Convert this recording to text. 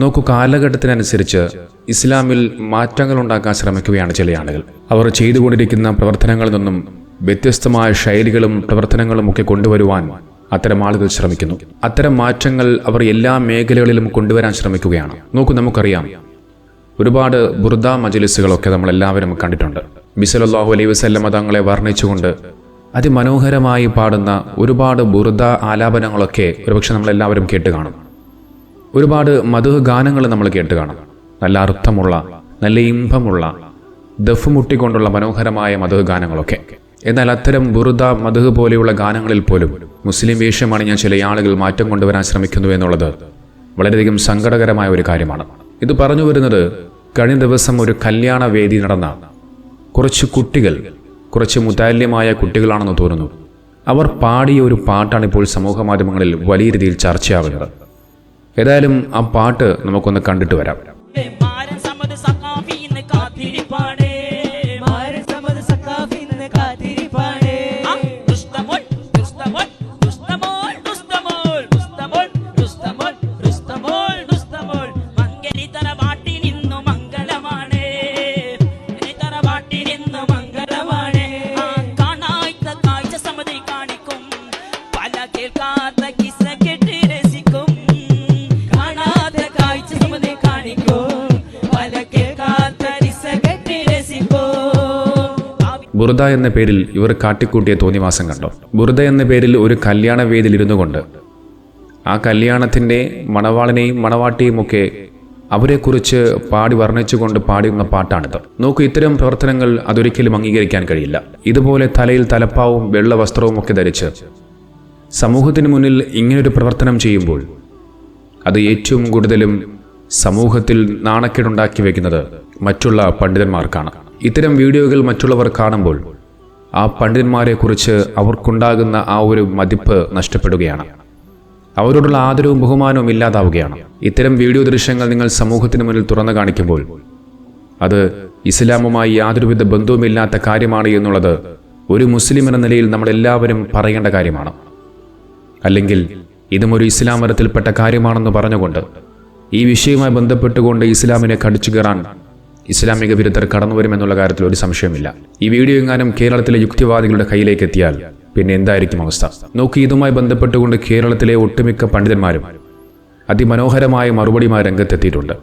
നോക്കൂ കാലഘട്ടത്തിനനുസരിച്ച് ഇസ്ലാമിൽ മാറ്റങ്ങൾ ഉണ്ടാക്കാൻ ശ്രമിക്കുകയാണ് ചില ആളുകൾ. അവർ ചെയ്തുകൊണ്ടിരിക്കുന്ന പ്രവർത്തനങ്ങളിൽ നിന്നും വ്യത്യസ്തമായ ശൈലികളും പ്രവർത്തനങ്ങളും ഒക്കെ കൊണ്ടുവരുവാൻ അത്തരം ആളുകൾ ശ്രമിക്കുന്നു. അത്തരം മാറ്റങ്ങൾ അവർ എല്ലാ മേഖലകളിലും കൊണ്ടുവരാൻ ശ്രമിക്കുകയാണ്. നോക്കൂ നമുക്കറിയാം ഒരുപാട് ബുർദ മജലിസുകളൊക്കെ നമ്മൾ എല്ലാവരും കണ്ടിട്ടുണ്ട്. ബിസലല്ലാഹു അലൈ വസല്ലമ തങ്ങളെ വർണിച്ചുകൊണ്ട് അതിമനോഹരമായി പാടുന്ന ഒരുപാട് ബുർദ ആലാപനങ്ങളൊക്കെ ഒരുപക്ഷെ നമ്മളെല്ലാവരും കേട്ട് കാണും. ഒരുപാട് മധു ഗാനങ്ങൾ നമ്മൾ കേട്ട് കാണാം. നല്ല അർത്ഥമുള്ള നല്ല ഇമ്പമുള്ള ദഫ് മുട്ടിക്കൊണ്ടുള്ള മനോഹരമായ മധു ഗാനങ്ങളൊക്കെ എന്നാൽ അത്തരം ബുറുദ മധു പോലെയുള്ള ഗാനങ്ങളിൽ പോലും മുസ്ലിം വേഷമാണ് ഞാൻ ചില ആളുകൾ മാറ്റം കൊണ്ടുവരാൻ ശ്രമിക്കുന്നു എന്നുള്ളത് വളരെയധികം സങ്കടകരമായ ഒരു കാര്യമാണ്. ഇത് പറഞ്ഞു വരുന്നത് കഴിഞ്ഞ ദിവസം ഒരു കല്യാണ വേദി നടന്ന കുറച്ച് കുട്ടികൾ കുറച്ച് മുതാല്യമായ കുട്ടികളാണെന്ന് തോന്നുന്നു. അവർ പാടിയ ഒരു പാട്ടാണ് ഇപ്പോൾ സമൂഹ മാധ്യമങ്ങളിൽ വലിയ രീതിയിൽ ചർച്ചയാവുന്നത് ഏതായാലും ആ പാട്ട് നമുക്കൊന്ന് കണ്ടിട്ട് വരാം. ബുറുദ എന്ന പേരിൽ ഇവർ കാട്ടിക്കൂട്ടിയ തോന്നിവാസം കണ്ടോ? ബുറുദ എന്ന പേരിൽ ഒരു കല്യാണ വേദിയിലിരുന്നു കൊണ്ട് ആ കല്യാണത്തിന്റെ മണവാളിനെയും മണവാട്ടിയും ഒക്കെ അവരെക്കുറിച്ച് പാടി വർണിച്ചുകൊണ്ട് പാടിയുന്ന പാട്ടാണിത്. നോക്കൂ ഇത്തരം പ്രവർത്തനങ്ങൾ അതൊരിക്കലും അംഗീകരിക്കാൻ കഴിയില്ല. ഇതുപോലെ തലയിൽ തലപ്പാവും വെള്ള വസ്ത്രവും ഒക്കെ ധരിച്ച് സമൂഹത്തിന് മുന്നിൽ ഇങ്ങനൊരു പ്രവർത്തനം ചെയ്യുമ്പോൾ അത് ഏറ്റവും കൂടുതലും സമൂഹത്തിൽ നാണക്കേടുണ്ടാക്കി വയ്ക്കുന്നത് മറ്റുള്ള പണ്ഡിതന്മാർക്കാണ്. ഇത്തരം വീഡിയോകൾ മറ്റുള്ളവർ കാണുമ്പോൾ ആ പണ്ഡിതന്മാരെക്കുറിച്ച് അവർക്കുണ്ടാകുന്ന ആ ഒരു മതിപ്പ് നഷ്ടപ്പെടുകയാണ്. അവരോടുള്ള ആദരവും ബഹുമാനവും ഇല്ലാതാവുകയാണ്. ഇത്തരം വീഡിയോ ദൃശ്യങ്ങൾ നിങ്ങൾ സമൂഹത്തിന് മുന്നിൽ തുറന്നു കാണിക്കുമ്പോൾ അത് ഇസ്ലാമുമായി യാതൊരുവിധ ബന്ധവുമില്ലാത്ത കാര്യമാണ് എന്നുള്ളത് ഒരു മുസ്ലിം എന്ന നിലയിൽ നമ്മളെല്ലാവരും പറയേണ്ട കാര്യമാണ്. അല്ലെങ്കിൽ ഇതും ഒരു ഇസ്ലാം മരത്തിൽപ്പെട്ട കാര്യമാണെന്ന് പറഞ്ഞുകൊണ്ട് ഈ വിഷയവുമായി ബന്ധപ്പെട്ടുകൊണ്ട് ഇസ്ലാമിനെ കടിച്ചു കയറാൻ ഇസ്ലാമിക വിരുദ്ധർ കടന്നു വരുമെന്നുള്ള കാര്യത്തിൽ ഒരു സംശയമില്ല ഈ വീഡിയോ എങ്ങാനും കേരളത്തിലെ യുക്തിവാദികളുടെ കയ്യിലേക്ക് എത്തിയാൽ പിന്നെ എന്തായിരിക്കും അവസ്ഥ? നോക്കി ഇതുമായി ബന്ധപ്പെട്ടുകൊണ്ട് കേരളത്തിലെ ഒട്ടുമിക്ക പണ്ഡിതന്മാരും അതിമനോഹരമായ മറുപടിയുമായി രംഗത്തെത്തിയിട്ടുണ്ട്.